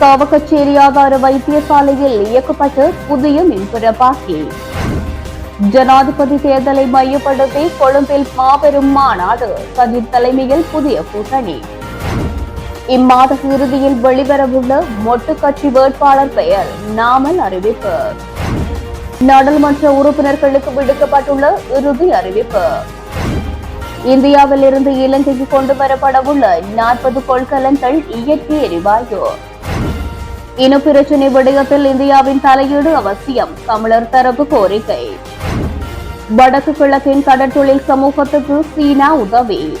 தாவக்கச்சேரி ஆதார வைத்தியசாலையில் இயக்கப்பட்ட புதிய மின்புறப்பாக்கி ஜனாதிபதி தேர்தலை மையப்படுத்தி கொழும்பில் மாபெரும் மாநாடு சஜித் தலைமையில் புதிய கூட்டணி. இம்மாத இறுதியில் வெளிவரவுள்ள மொட்டு கட்சி வேட்பாளர் பெயர் நாமல் அறிவிப்பு. நாடாளுமன்ற உறுப்பினர்களுக்கு விடுக்கப்பட்டுள்ள இறுதி அறிவிப்பு. இந்தியாவில் இருந்து இலங்கைக்கு கொண்டு வரப்படவுள்ள நாற்பது கொள்கலன்கள் இயற்கை எரிவாயு. இனப்பிரச்சினை விடயத்தில் இந்தியாவின் தலையீடு அவசியம். தமிழர் தரப்பு கோரிக்கை. வடக்கு கிழக்கின் கடற்தொழில் சமூகத்துக்கு சீனா உதவி.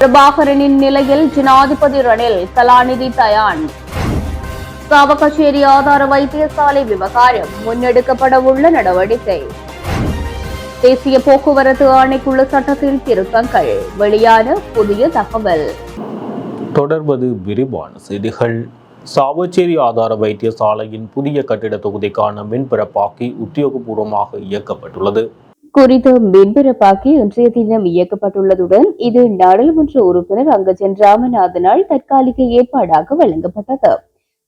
பிரபாகரனின் நிலையில் ஜனாதிபதி ரணில் கலாநிதி தயான். சாவகச்சேரி ஆதார வைத்தியசாலை விவகாரம் முன்னெடுக்கப்படவுள்ள நடவடிக்கை. தேசிய போக்குவரத்து ஆணைக்குழு சட்டத்தில் திருத்தங்கள். வெளியான புதிய தகவல். தொடர்வது விரிவான செய்திகள். சாவச்சேரி ஆதார வைத்தியசாலையின் புதிய கட்டிட தொகுதிக்கான மின்பிறப்பாக்கி உத்தியோகபூர்வமாக இயக்கப்பட்டுள்ளது. குறித்த மின்பிறப்பாக்கி இன்றைய தினம் இயக்கப்பட்டுள்ளதுடன் இது நாடாளுமன்ற உறுப்பினர் அங்கஜன் ராமநாதனால் தற்காலிக ஏற்பாடாக வழங்கப்பட்டது.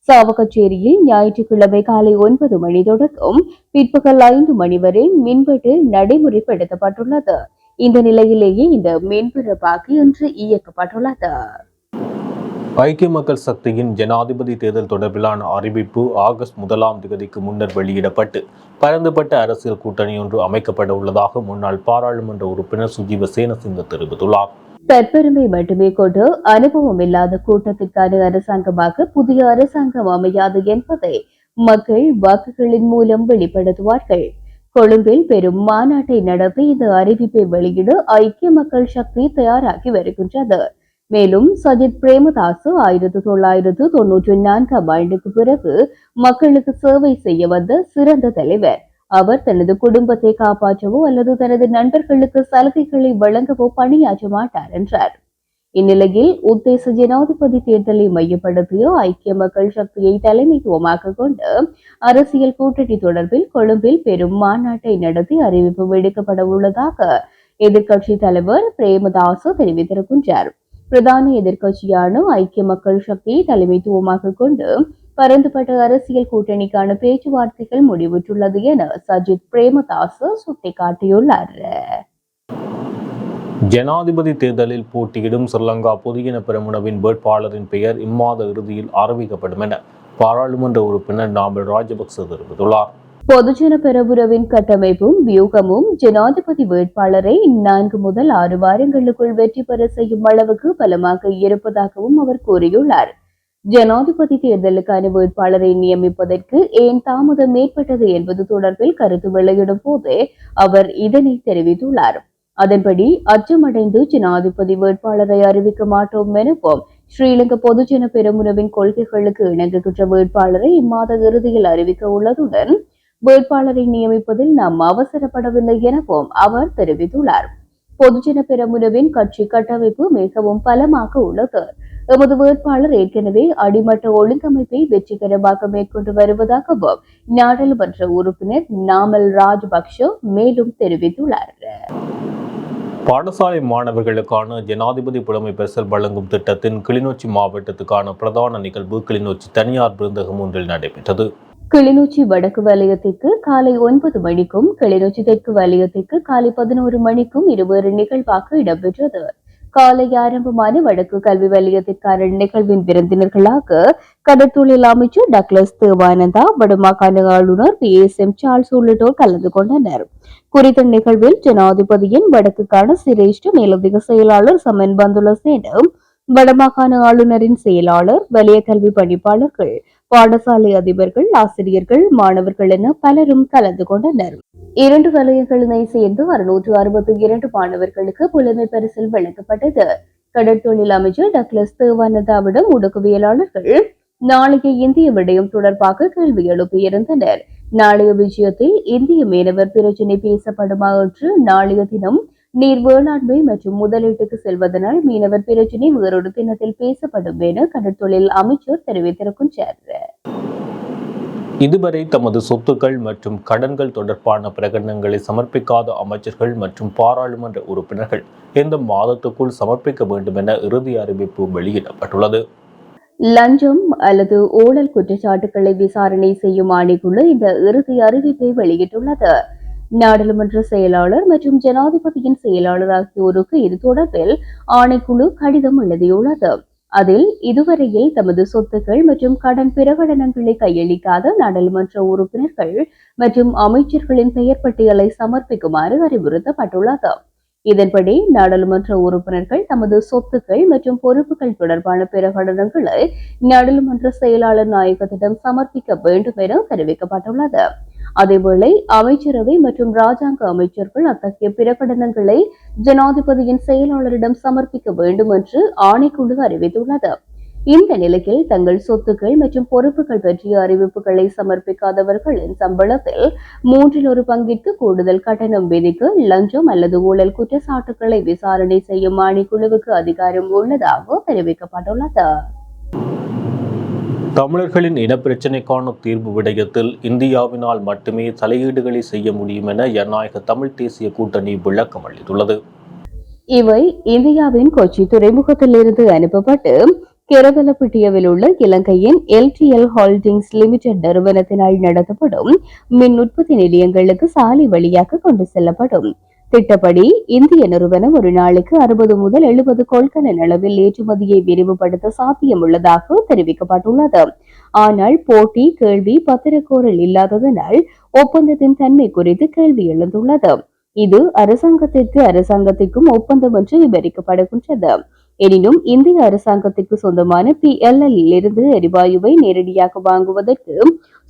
சாவகச்சேரியில் ஞாயிற்றுக்கிழமை காலை ஒன்பது மணி தொடக்கம் பிற்பகல் ஐந்து மணி வரை மின்வெட்டு நடைமுறைப்படுத்தப்பட்டுள்ளது. இந்த நிலையிலேயே இந்த மின்பிறப்பாக்கி இன்று இயக்கப்பட்டுள்ளது. ஐக்கிய மக்கள் சக்தியின் ஜனாதிபதி தேர்தல் தொடர்பிலான அறிவிப்பு ஆகஸ்ட் முதலாம் தேதிக்கு முன்னர் வெளியிடப்பட்டு பரந்துபட்ட அரசியல் கூட்டணி ஒன்று அமைக்கப்பட உள்ளதாக முன்னாள் பாராளுமன்ற உறுப்பினர் சுஜீவ சேனசிங்க தெரிவித்துள்ளார். தற்பெருமை மட்டுமே கொண்டு அனுபவம் இல்லாத கூட்டத்திற்கான அரசாங்கமாக புதிய அரசாங்கம் அமையாது என்பதை மக்கள் வாக்குகளின் மூலம் வெளிப்படுத்துவார்கள். கொழும்பில் பெரும் மாநாட்டை நடத்தி இந்த அறிவிப்பை வெளியிட ஐக்கிய மக்கள் சக்தி தயாராகி வருகின்றது. மேலும் சஜித் பிரேமதாசு ஆயிரத்தி தொள்ளாயிரத்து தொன்னூற்றி நான்காம் ஆண்டுக்கு பிறகு மக்களுக்கு சேவை செய்ய வந்த சிறந்த தலைவர். அவர் தனது குடும்பத்தை காப்பாற்றவோ அல்லது தனது நண்பர்களுக்கு சலுகைகளை வழங்கவோ பணியாற்ற மாட்டார் என்றார். இந்நிலையில் உத்தேச ஜனாதிபதி தேர்தலை மையப்படுத்திய ஐக்கிய மக்கள் சக்தியை தலைமைத்துவமாக கொண்டு அரசியல் கூட்டணி தொடர்பில் கொழும்பில் பெரும் மாநாட்டை நடத்தி அறிவிப்பு விடுக்கப்பட உள்ளதாக எதிர்க்கட்சி தலைவர் பிரேமதாசு தெரிவித்திருக்கின்றார். பிரதான எதிர்க்கட்சியான ஐக்கிய மக்கள் சக்தியை தலைமைத்துவமாக கொண்டு பரந்துபட்ட அரசியல் கூட்டணிக்கான பேச்சுவார்த்தைகள் முடிவுற்றுள்ளது என சஜித் பிரேமதாச சுட்டிக்காட்டியுள்ளார். ஜனாதிபதி தேர்தலில் போட்டியிடும் ஸ்ரீலங்கா பொதுகின பிரமுனவின் வேட்பாளரின் பெயர் இம்மாத இறுதியில் அறிவிக்கப்படும் என பாராளுமன்ற உறுப்பினர் நாமல் ராஜபக்ச தெரிவித்துள்ளார். பொதுஜன பெரபுரவின் கட்டமைப்பும் வியூகமும் ஜனாதிபதி வேட்பாளரை நான்கு முதல் ஆறு வாரங்களுக்குள் வெற்றி பெற செய்யும் அளவுக்கு பலமாக இருப்பதாகவும் அவர் கூறியுள்ளார். ஜனாதிபதி தேர்தலுக்கான வேட்பாளரை நியமிப்பதற்கு ஏன் தாமதம் ஏற்பட்டது என்பது தொடர்பில் கருத்து வெளியிடும் போதே அவர் இதனை தெரிவித்துள்ளார். அதன்படி அச்சமடைந்து ஜனாதிபதி வேட்பாளரை அறிவிக்க மாட்டோம் எனவும் ஸ்ரீலங்கா பொதுஜன பெருமுறவின் கொள்கைகளுக்கு இணங்குகின்ற வேட்பாளரை இம்மாத இறுதியில் அறிவிக்க உள்ளதுடன் வேட்பாளரை நியமிப்பதில் நாம் அவசரப்படவில்லை எனவும் அவர் தெரிவித்துள்ளார். பொதுஜன பெரமுனவின் கட்சி கட்டமைப்பு மிகவும் பலமாக உள்ளது. எமது வேட்பாளர் ஏற்கனவே அடிமட்ட ஒழுங்கமைப்பை வெற்றிகரமாக மேற்கொண்டு வருவதாகவும் நாடாளுமன்ற உறுப்பினர் நாமல் ராஜபக்ஷ மேலும் தெரிவித்துள்ளார். பாடசாலை மாணவர்களுக்கான ஜனாதிபதி புலமை பரிசல் வழங்கும் திட்டத்தின் கிளிநொச்சி மாவட்டத்துக்கான பிரதான நிகழ்வு கிளிநொச்சி தனியார் விருந்தகம் ஒன்றில் நடைபெற்றது. கிளிநொச்சி வடக்கு வலயத்திற்கு காலை ஒன்பது மணிக்கும் கிளிநொச்சி தெற்கு வலயத்திற்கு காலை பதினோரு மணிக்கும் இருவேறு நிகழ்வாக இடம்பெற்றது. காலை ஆரம்பமான வடக்கு கல்வி வலயத்திற்கான நிகழ்வின் விருந்தினர்களாக கடற்தொழில் அமைச்சர் டக்ளஸ் தேவானந்தா வடமாகாண ஆளுநர் பி. எஸ். எம். சார்ல்ஸ் உள்ளிட்டோர் கலந்து கொண்டனர். குறித்த நிகழ்வில் ஜனாதிபதியின் வடக்குக்கான சிரேஷ்ட மேலதிக செயலாளர் சமன் பந்துலசேனும் வடமாகாண ஆளுநரின் செயலாளர் வலய கல்வி பணிப்பாளர்கள் பாடசாலை அதிபர்கள் ஆசிரியர்கள் மாணவர்கள் என பலரும் கலந்து கொண்டனர். இரண்டு வலயங்களினை சேர்ந்து அறுநூற்று அறுபத்தி இரண்டு மாணவர்களுக்கு புலமை பரிசில் வழங்கப்பட்டது. கடற்தொழில் அமைச்சர் டக்ளஸ் தேவானந்தாவிடம் ஊடகவியலாளர்கள் நாளைய இந்திய விடயம் தொடர்பாக கேள்வி எழுப்பியிருந்தனர். நாளைய விஜயத்தில் இந்திய மீனவர் பிரச்சினை பேசப்படுமா என்று நாளைய தினம் நீர் வேளாண்மை மற்றும் முதலீட்டுக்கு செல்வதனால் மீனவர் பிரச்சினை வேறொரு தினத்தில் பேசப்படும் என கடற்தொழில் அமைச்சர் தெரிவித்திருக்கின்றார் இதுவரை தமது சொத்துக்கள் மற்றும் கடன்கள் தொடர்பான பிரகடனங்களை சமர்ப்பிக்காத அமைச்சர்கள் மற்றும் பாராளுமன்ற உறுப்பினர்கள் இந்த மாதத்துக்குள் சமர்ப்பிக்க வேண்டும் என இறுதி அறிவிப்பு வெளியிடப்பட்டுள்ளது. லஞ்சம் அல்லது ஊழல் குற்றச்சாட்டுகளை விசாரணை செய்யும் ஆணைக்குழு இந்த இறுதி அறிவிப்பை வெளியிட்டுள்ளது. நாடாளுமன்ற செயலாளர் மற்றும் ஜனாதிபதியின் செயலாளர் ஆகியோருக்கு இது தொடர்பில் ஆணைக்குழு கடிதம் எழுதியுள்ளது. அதில் இதுவரையில் தமது சொத்துக்கள் மற்றும் கடன் பிரகடனங்களை கையளிக்காத நாடாளுமன்ற உறுப்பினர்கள் மற்றும் அமைச்சர்களின் பெயர் பட்டியலை சமர்ப்பிக்குமாறு அறிவுறுத்தப்பட்டுள்ளது. இதன்படி நாடாளுமன்ற உறுப்பினர்கள் தமது சொத்துக்கள் மற்றும் பொறுப்புகள் தொடர்பான பிரகடனங்களை நாடாளுமன்ற செயலாளர் நாயகத்திடம் சமர்ப்பிக்க வேண்டும் என தெரிவிக்கப்பட்டுள்ளது. அதேவேளை அமைச்சரவை மற்றும் ராஜாங்க அமைச்சர்கள் அத்தகைய பிரகடனங்களை ஜனாதிபதியின் செயலாளரிடம் சமர்ப்பிக்க வேண்டும் என்று ஆணைக்குழு அறிவித்துள்ளது. இந்த நிலையில் தங்கள் சொத்துக்கள் மற்றும் பொறுப்புகள் பற்றிய அறிவிப்புகளை சமர்ப்பிக்காதவர்களின் சம்பளத்தில் மூன்றில் ஒரு பங்கிற்கு கூடுதல் கட்டணம் விதிக்க லஞ்சம் அல்லது ஊழல் குற்றச்சாட்டுகளை விசாரணை செய்யும் ஆணைக்குழுவுக்கு அதிகாரம் உள்ளதாக தெரிவிக்கப்பட்டுள்ளது. தமிழர்களின் இனப்பிரச்சினைக்கான தீர்வு விடயத்தில் இந்தியாவினால் மட்டுமே தலையீடுகளை செய்ய முடியும் என ஜனநாயக தமிழ் தேசிய கூட்டணி விளக்கம் அளித்துள்ளது. இவை இந்தியாவின் கொச்சி துறைமுகத்திலிருந்து அனுப்பப்பட்டு கெரவலப்பட்டியவில் உள்ள இலங்கையின் எல்டிஎல் ஹோல்டிங்ஸ் லிமிடெட் நிறுவனத்தினால் நடத்தப்படும் மின் உற்பத்தி நிலையங்களுக்கு சாலை வழியாக கொண்டு செல்லப்படும். திட்டப்படி இந்திய நிறுவனம் ஒரு நாளுக்கு அறுபது முதல் எழுபது கொள்கலன் அளவில் ஏற்றுமதியை விரிவுபடுத்த சாத்தியமுள்ளதாக தெரிவிக்கப்பட்டுள்ளது. ஆனால் போட்டி கேள்வி பத்திரக்கோரல் இல்லாததனால் ஒப்பந்தத்தின் தன்மை குறித்து கேள்வி எழுந்துள்ளது. இது அரசாங்கத்திற்கு அரசாங்கத்திற்கும் ஒப்பந்தம் என்று விவரிக்கப்படுகின்றது. எனினும் இந்திய அரசாங்கத்திற்கு சொந்தமான பி இருந்து எரிவாயுவை நேரடியாக வாங்குவதற்கு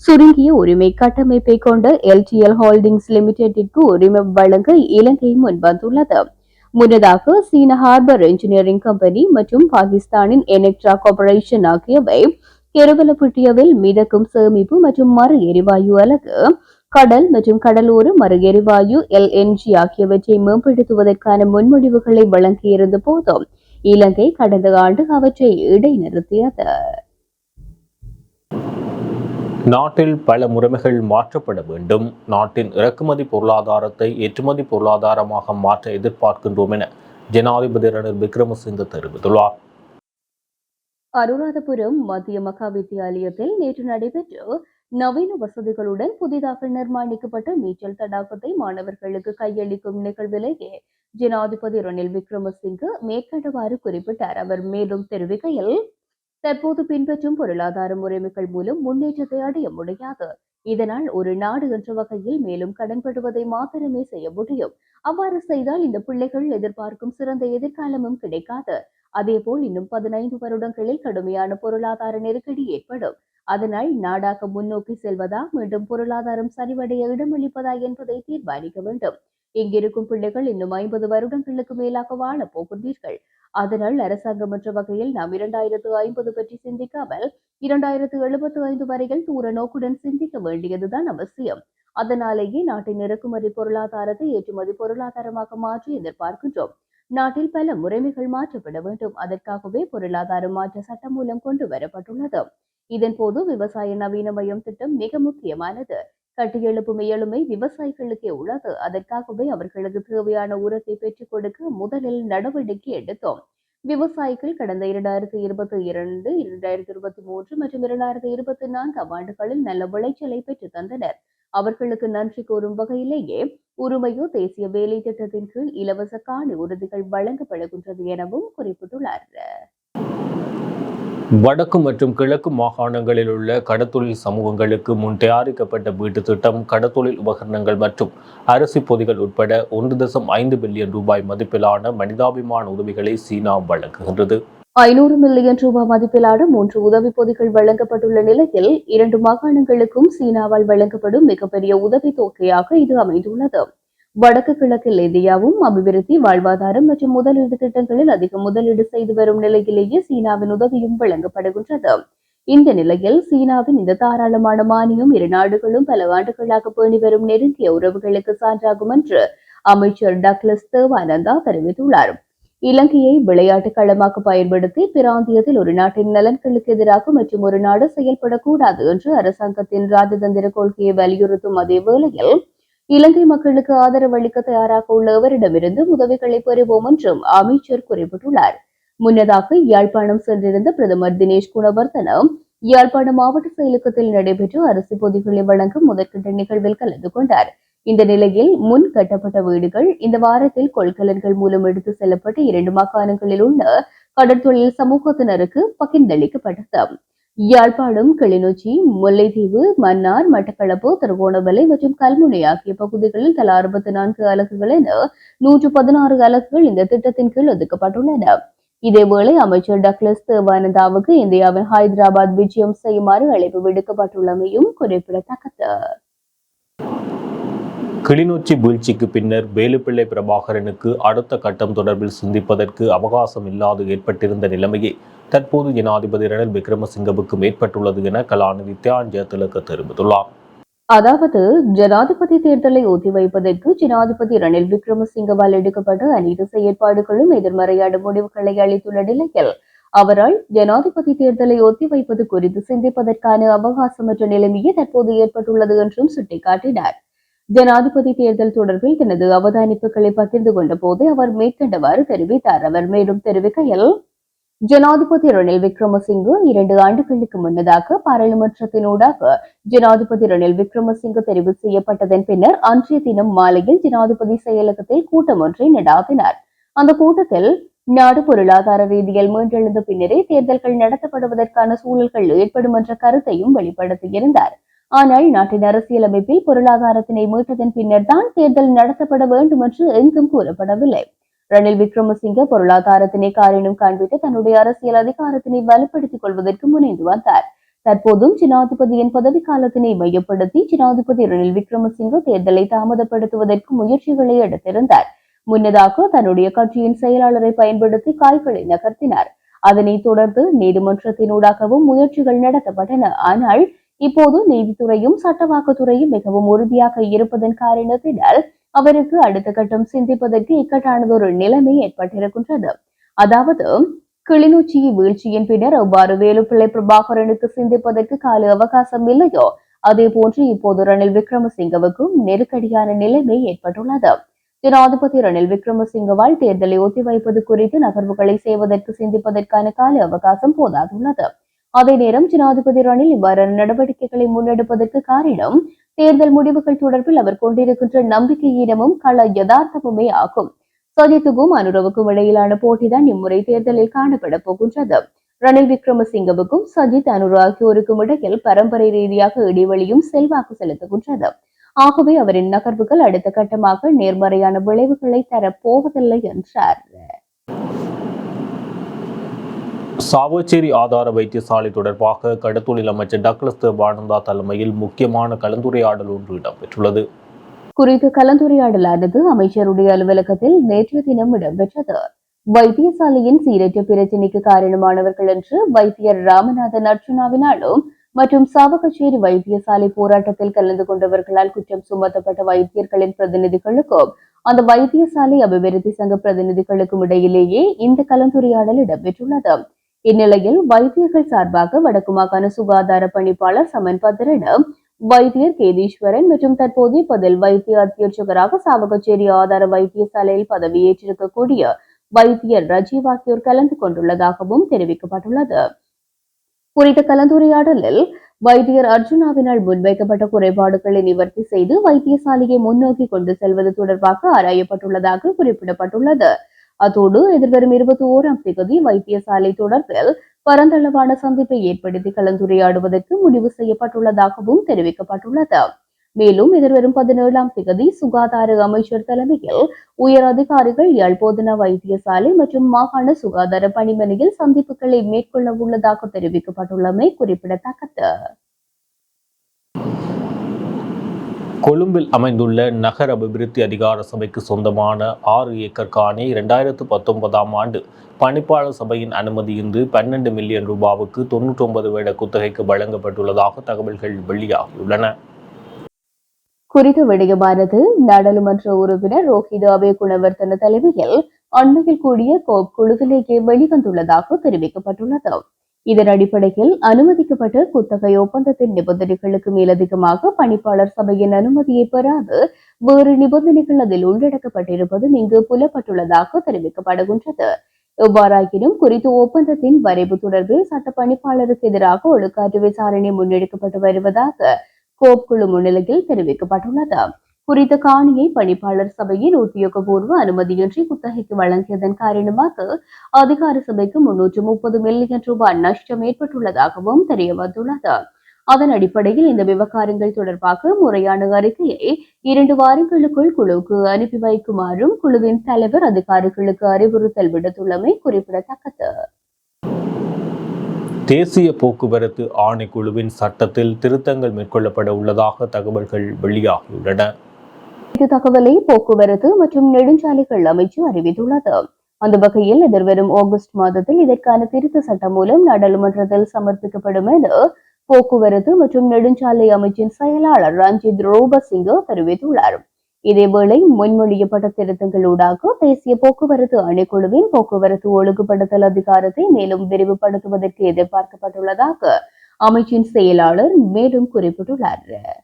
சுருங்கிய உரிமை கட்டமைப்பை கொண்ட எல்டிஎல் ஹோல்டிங்ஸ் லிமிடெட்டிற்கு உரிமை வழங்க இலங்கை முன்வந்துள்ளது முன்னதாக சீன ஹார்பர் இன்ஜினியரிங் கம்பெனி மற்றும் பாகிஸ்தானின் எனெக்ட்ரா கார்பரேஷன் ஆகியவை கெருவலப்பட்டியவில் மிதக்கும் சேமிப்பு மற்றும் மறு எரிவாயு அலகு கடல் மற்றும் கடலோர மறு எரிவாயு எல்என்ஜி ஆகியவற்றை மேம்படுத்துவதற்கான முன்மொழிவுகளை வழங்கியிருந்த போதும் இலங்கை கடந்த ஆண்டு அவற்றை இடைநிறுத்தியது நாட்டில் பல முறைமைகள் மாற்றப்பட வேண்டும். நாட்டின் இறக்குமதி பொருளாதாரத்தை ஏற்றுமதி பொருளாதாரமாக மாற்ற எதிர்பார்க்கின்றோம் என ஜனாதிபதி ரணில் விக்ரமசிங்க தெரிவித்துள்ளார். அனுராதபுரம் மத்திய மகா வித்தியாலயத்தில் நேற்று நடைபெற்ற நவீன வசதிகளுடன் புதிதாக நிர்மாணிக்கப்பட்ட நீச்சல் தடாகத்தை மாணவர்களுக்கு கையளிக்கும் நிகழ்விலேயே ஜனாதிபதி ரணில் விக்ரமசிங்கு மேற்கண்டவாறு குறிப்பிட்டார். அவர் மேலும் தெரிவிக்கையில் தற்போது பின்பற்றும் பொருளாதார முறைமைகள் மூலம் முன்னேற்றத்தை அடைய முடியாது. இதனால் ஒரு நாடு என்ற வகையில் மேலும் கடன்படுவதை மாத்திரமே செய்ய முடியும். அவ்வாறு செய்தால் இந்த பிள்ளைகள் எதிர்பார்க்கும் சிறந்த எதிர்காலமும் கிடைக்காது. அதேபோல் இன்னும் பதினைந்து வருடங்களில் கடுமையான பொருளாதார நெருக்கடி ஏற்படும். அதனால் நாடாக முன்னோக்கி செல்வதா மீண்டும் பொருளாதாரம் சரிவடைய இடமளிப்பதா என்பதை தீர்மானிக்க வேண்டும். இங்கிருக்கும் பிள்ளைகள் இன்னும் ஐம்பது வருடங்களுக்கு மேலாக வாழப் போகின்றீர்கள். அதனால் அரசாங்கம் என்ற வகையில் நாம் இரண்டாயிரத்து ஐம்பது பற்றி சிந்திக்காமல் இரண்டாயிரத்து எழுபத்து ஐந்து வரையில் தூர நோக்குடன் சிந்திக்க வேண்டியதுதான் அவசியம். அதனாலேயே நாட்டின் இறக்குமதி பொருளாதாரத்தை ஏற்றுமதி பொருளாதாரமாக மாற்றி எதிர்பார்க்கின்றோம். நாட்டில் பல முறைமைகள் மாற்றப்பட வேண்டும். அதற்காகவே பொருளாதார மாற்ற சட்டம் மூலம் கொண்டு வரப்பட்டுள்ளது. இதன் போது விவசாய நவீனமயம் திட்டம் மிக முக்கியமானது. கட்டியெழுப்பும் இயலுமை விவசாயிகளுக்கே உள்ளது. அதற்காகவே அவர்களுக்கு தேவையான உரத்தை பெற்றுக் கொடுக்க முதலில் நடவடிக்கை எடுத்தோம். விவசாயிகள் கடந்த இரண்டாயிரத்தி இருபத்தி இரண்டு இரண்டாயிரத்தி இருபத்தி மூன்று மற்றும் இரண்டாயிரத்தி இருபத்தி நான்காம் ஆண்டுகளில் நல்ல விளைச்சலை பெற்று தந்தனர். அவர்களுக்கு நன்றி கூறும் வகையிலேயே உரிமையோ தேசிய வேலை திட்டத்தின் கீழ் இலவச காணி உறுதிகள் வழங்கப்படுகின்றது எனவும் குறிப்பிட்டுள்ளார். வடக்கு மற்றும் கிழக்கு மாகாணங்களில் உள்ள கடத்தொழில் சமூகங்களுக்கு முன் தயாரிக்கப்பட்ட வீட்டு திட்டம் கடத்தொழில் உபகரணங்கள் மற்றும் அரிசி பொதிகள் உட்பட ஒன்று தசம் ஐந்து பில்லியன் ரூபாய் மதிப்பிலான மனிதாபிமான உதவிகளை சீனா வழங்குகின்றது. ஐநூறு மில்லியன் ரூபாய் மதிப்பிலான மூன்று உதவி பொதிகள் வழங்கப்பட்டுள்ள நிலையில் இரண்டு மாகாணங்களுக்கும் சீனாவால் வழங்கப்படும் மிகப்பெரிய உதவி தொகையாக இது அமைந்துள்ளது. வடக்கு கிழக்கில் இந்தியாவும் அபிவிருத்தி வாழ்வாதாரம் மற்றும் முதலீடு திட்டங்களில் அதிக முதலீடு செய்து வரும் நிலையிலேயே சீனாவின் உதவியும் வழங்கப்படுகின்றது. இந்த நிலையில் சீனாவின் இந்த தாராளமான மானியம் இரு நாடுகளும் பல ஆண்டுகளாக பேணி வரும் நெருங்கிய உறவுகளுக்கு சான்றாகும் என்று அமைச்சர் டக்ளஸ் தேவானந்தா தெரிவித்துள்ளார். இலங்கையை விளையாட்டு களமாக பயன்படுத்தி பிராந்தியத்தில் ஒரு நாட்டின் நலன்களுக்கு எதிராக மற்றும் ஒரு நாடு செயல்படக்கூடாது என்று அரசாங்கத்தின் ராஜதந்திர கொள்கையை வலியுறுத்தும் அதே வேளையில் இலங்கை மக்களுக்கு ஆதரவு அளிக்க தயாராக உள்ளவரிடமிருந்து உதவிகளை பெறுவோம் என்றும் அமைச்சர் குறிப்பிட்டுள்ளார். முன்னதாக யாழ்ப்பாணம் சென்றிருந்த பிரதமர் தினேஷ் குணவர்தனம் யாழ்ப்பாணம் மாவட்ட செயலகத்தில் நடைபெற்ற அரிசி பொதிகளை வழங்கும் முதற்கட்ட நிகழ்வில் கலந்து கொண்டார். இந்த நிலையில் முன் கட்டப்பட்ட வீடுகள் இந்த வாரத்தில் கொள்கலன்கள் மூலம் எடுத்து செல்லப்பட்டு இரண்டு மாகாணங்களில் உள்ள கடற்தொழில் சமூகத்தினருக்கு பகிர்ந்தளிக்கப்பட்டது. யாழ்ப்பாணம் கிளிநொச்சி முல்லைத்தீவு மன்னார் மட்டக்களப்பு திருகோணமலை மற்றும் கல்முனை ஆகிய பகுதிகளில் தலா அறுபத்தி நான்கு அலகுகள் என நூற்று பதினாறு அலகுகள் இந்த திட்டத்தின் கீழ் ஒதுக்கப்பட்டுள்ளன. இதேவேளை அமைச்சர் டக்ளஸ் தேவானந்தாவுக்கு இந்தியாவின் ஹைதராபாத் விஜயம் செய்யுமாறு அழைப்பு விடுக்கப்பட்டுள்ளமையும் குறிப்பிடத்தக்கது. கிளிநொச்சி வீழ்ச்சிக்கு பின்னர் வேலுப்பிள்ளை பிரபாகரனுக்கு அடுத்த கட்டம் தொடர்பில் சிந்திப்பதற்கு அவகாசம் இல்லாது ஏற்பட்டிருந்த நிலைமையை தற்போது ஜனாதிபதி ரணில் விக்ரமசிங்கவுக்கும் ஏற்பட்டுள்ளது என கலாநிதி தியான் ஜெயதிலக தெரிவித்துள்ளார். அதாவது ஜனாதிபதி தேர்தலை ஒத்திவைப்பதற்கு ஜனாதிபதி ரணில் விக்ரமசிங்கவால் எடுக்கப்பட்ட அனைத்து செயற்பாடுகளும் எதிர்மறையான முடிவுகளை அளித்துள்ள நிலையில் அவரால் ஜனாதிபதி தேர்தலை ஒத்திவைப்பது குறித்து சிந்திப்பதற்கான அவகாசமற்ற நிலைமையே தற்போது ஏற்பட்டுள்ளது என்றும் சுட்டிக்காட்டினார். ஜனாதிபதி தேர்தல் தொடர்பில் தனது அவதானிப்புகளை பகிர்ந்து கொண்ட போது அவர் மேற்கண்டவாறு தெரிவித்தார். அவர் மேலும் தெரிவிக்கையில் ஜனாதிபதி ரணில் விக்ரமசிங்கு இரண்டு ஆண்டுகளுக்கு முன்னதாக பாராளுமன்றத்தினூடாக ஜனாதிபதி ரணில் விக்ரமசிங்க தெரிவு செய்யப்பட்டதன் பின்னர் அன்றைய தினம் மாலையில் ஜனாதிபதி செயலகத்தில் கூட்டம் ஒன்றை நடாத்தினார் அந்த கூட்டத்தில் நாடு பொருளாதார ரீதியில் மீண்டெழுந்த பின்னரே தேர்தல்கள் நடத்தப்படுவதற்கான சூழல்கள் ஏற்படும் என்ற கருத்தையும் வெளிப்படுத்தியிருந்தார். ஆனால் நாட்டின் அரசியலமைப்பில் பொருளாதாரத்தினை மீட்டதன் பின்னர் தான் தேர்தல் நடத்தப்பட வேண்டும் என்று எங்கும் கூறப்படவில்லை. ரணில் விக்ரமசிங்க பொருளாதாரத்தினை காரணம் காண்பித்து தன்னுடைய அரசியல் அதிகாரத்தினை வலுப்படுத்திக் கொள்வதற்கு முனைந்து வந்தார். தற்போதும் ஜனாதிபதியின் பதவி காலத்தினை மையப்படுத்தி ஜனாதிபதி ரணில் விக்ரமசிங்க தேர்தலை தாமதப்படுத்துவதற்கு முயற்சிகளை எடுத்திருந்தார். முன்னதாக தன்னுடைய கட்சியின் செயலாளரை பயன்படுத்தி காய்களை நகர்த்தினார். அதனைத் தொடர்ந்து நீதிமன்றத்தினூடாகவும் முயற்சிகள் நடத்தப்பட்டன. ஆனால் இப்போது நீதித்துறையும் சட்டவாக்குத்துறையும் மிகவும் உறுதியாக இருப்பதன் காரணத்தினால் அவருக்கு அடுத்த கட்டம் சிந்திப்பதற்கு இக்கட்டானதொரு நிலைமை ஏற்பட்டிருக்கின்றது. அதாவது கிளிநொச்சி வீழ்ச்சியின் பின்னர் அவ்வாறு வேலுப்பிள்ளை பிரபாகரனுக்கு சிந்திப்பதற்கு கால அவகாசம் இல்லையோ அதே போன்று இப்போது ரணில் விக்ரமசிங்கவுக்கும் நெருக்கடியான நிலைமை ஏற்பட்டுள்ளது. ஜனாதிபதி ரணில் விக்ரமசிங்கவால் தேர்தலை ஒத்திவைப்பது குறித்து நகர்வுகளை செய்வதற்கு சிந்திப்பதற்கான கால அவகாசம் போதாதுள்ளது. அதே நேரம் ஜனாதிபதி ரணில் இவ்வாறான நடவடிக்கைகளை முன்னெடுப்பதற்கு காரணம் தேர்தல் முடிவுகள் தொடர்பில் அவர் கொண்டிருக்கின்ற நம்பிக்கையிடமும் கள யதார்த்தமுமே ஆகும். சஜித்துக்கும் அனுரவுக்கும் இடையிலான போட்டிதான் இம்முறை தேர்தலில் காணப்பட போகின்றது. ரணில் விக்ரமசிங்கவுக்கும் சஜித் அனுரு ஆகியோருக்கும் இடையில் பரம்பரை ரீதியாக இடைவெளியும் செல்வாக்கு செலுத்துகின்றது. ஆகவே அவரின் நகர்வுகள் அடுத்த கட்டமாக நேர்மறையான விளைவுகளை தரப்போவதில்லை என்றார். சாவச்சேரி ஆதார வைத்தியசாலை தொடர்பாக கடத்தொழில் அமைச்சர் டக்ளஸ் தேவானந்தா தலைமையில் முக்கியமான கலந்துரையாடல் ஒன்று இடம்பெற்றுள்ளது. குறித்த கலந்துரையாடலானது அமைச்சருடைய அலுவலகத்தில் நேற்றைய தினம் இடம்பெற்றது. வைத்தியசாலையின் சீரற்ற பிரச்சினைக்கு காரணமானவர்கள் என்று வைத்தியர் ராமநாதன் அர்ச்சுனாவினாலும் மற்றும் சாவகச்சேரி வைத்தியசாலை போராட்டத்தில் கலந்து கொண்டவர்களால் குற்றம் சுமத்தப்பட்ட வைத்தியர்களின் பிரதிநிதிகளுக்கும் அந்த வைத்தியசாலை அபிவிருத்தி சங்க பிரதிநிதிகளுக்கும் இடையிலேயே இந்த கலந்துரையாடல் இடம்பெற்றுள்ளது. இந்நிலையில் வைத்தியர்கள் சார்பாக வடக்கு மாகாண சுகாதார பணிப்பாளர் சமன் பத்திரனும் வைத்தியர் கேதீஸ்வரன் மற்றும் தற்போதைய பதில் வைத்திய அத்தியட்சகராக சாவகச்சேரி ஆதார வைத்தியசாலையில் பதவியேற்றிருக்கக்கூடிய வைத்தியர் ரஜீவ் ஆகியோர் கலந்து கொண்டுள்ளதாகவும் தெரிவிக்கப்பட்டுள்ளது. குறித்த கலந்துரையாடலில் வைத்தியர் அர்ஜுனாவினால் முன்வைக்கப்பட்ட குறைபாடுகளை நிவர்த்தி செய்து வைத்தியசாலையை முன்னோக்கி கொண்டு செல்வது தொடர்பாக ஆராயப்பட்டுள்ளதாக குறிப்பிடப்பட்டுள்ளது. அத்தோடு எதிர்வரும் இருபத்தி ஓராம் தேதி வைத்தியசாலை தொடர்பில் பரந்தளவான சந்திப்பை ஏற்படுத்தி கலந்துரையாடுவதற்கு முடிவு செய்யப்பட்டுள்ளதாகவும் தெரிவிக்கப்பட்டுள்ளது. மேலும் எதிர்வரும் பதினேழாம் தேதி சுகாதார அமைச்சர் தலைமையில் உயர் அதிகாரிகள் யாழ்போதனா வைத்தியசாலை மற்றும் மாகாண சுகாதார பணிமனையில் சந்திப்புகளை மேற்கொள்ள உள்ளதாக தெரிவிக்கப்பட்டுள்ளமை குறிப்பிடத்தக்கது. கொழும்பில் அமைந்துள்ள நகர அபிவிருத்தி அதிகார சபைக்கு சொந்தமான ஆறு ஏக்கர் காணி இரண்டாயிரத்து பத்தொன்பதாம் ஆண்டு பணிப்பாளர் சபையின் அனுமதியின்றி பன்னெண்டு மில்லியன் ரூபாவுக்கு தொன்னூற்றி ஒன்பது வருட குத்தகைக்கு வழங்கப்பட்டுள்ளதாக தகவல்கள் வெளியாகியுள்ளன. குறித்த விடயமானது நாடாளுமன்ற உறுப்பினர் ரோஹித அபே குணவர்த்தன தலைமையில் அண்மையில் கூடிய கோப் குழுவிலேயே வெளிவந்துள்ளதாக தெரிவிக்கப்பட்டுள்ளது. இதன் அடிப்படையில் அனுமதிக்கப்பட்ட குத்தகை ஒப்பந்தத்தின் நிபந்தனைகளுக்கு மேலதிகமாக பணிப்பாளர் சபையின் அனுமதியை பெறாது. வேறு நிபந்தனைகள் அதில் உள்ளடக்கப்பட்டிருப்பதும் இங்கு புலப்பட்டுள்ளதாக தெரிவிக்கப்படுகின்றது. எவ்வாறாயினும் குறித்த ஒப்பந்தத்தின் வரைவு தொடர்பில் சட்ட பணிப்பாளருக்கு எதிராக ஒழுக்காற்று விசாரணை முன்னெடுக்கப்பட்டு வருவதாக கோப் குழு முன்னிலையில் தெரிவிக்கப்பட்டுள்ளது. குறித்த காணியை பணிப்பாளர் சபையின் உத்தியோகபூர்வ அனுமதியின்றி குத்தகைக்கு வழங்கியதன் காரணமாக அதிகார சபைக்கு முன்னூற்று முப்பது மில்லியன் ரூபாய் நஷ்டம் ஏற்பட்டுள்ளதாகவும் தெரியவந்துள்ளது. அதன் அடிப்படையில் இந்த விவகாரங்கள் தொடர்பாக முறையான அறிக்கையை இரண்டு வாரங்களுக்குள் குழுவுக்கு அனுப்பி வைக்குமாறும் குழுவின் தலைவர் அதிகாரிகளுக்கு அறிவுறுத்தல் விடுத்துள்ளமை குறிப்பிடத்தக்கது. தேசிய போக்குவரத்து ஆணைக்குழுவின் சட்டத்தில் திருத்தங்கள் மேற்கொள்ளப்பட உள்ளதாக தகவல்கள் வெளியாகியுள்ளன. இது தகவலை போக்குவரத்து மற்றும் நெடுஞ்சாலைகள் அமைச்சு அறிவித்துள்ளது. அந்த வகையில் எதிர்வரும் ஆகஸ்ட் மாதத்தில் இதற்கான திருத்த சட்டம் மூலம் நாடாளுமன்றத்தில் சமர்ப்பிக்கப்படும் என போக்குவரத்து மற்றும் நெடுஞ்சாலை அமைச்சின் செயலாளர் ரஞ்சித் ரோபசிங்க தெரிவித்துள்ளார். இதேவேளை முன்மொழியப்பட்ட திருத்தங்களூடாக தேசிய போக்குவரத்து அணிக்குழுவின் போக்குவரத்து ஒழுங்குபடுத்தல் அதிகாரத்தை மேலும் விரிவுபடுத்துவதற்கு எதிர்பார்க்கப்பட்டுள்ளதாக அமைச்சின் செயலாளர் மேலும் குறிப்பிட்டுள்ளார்.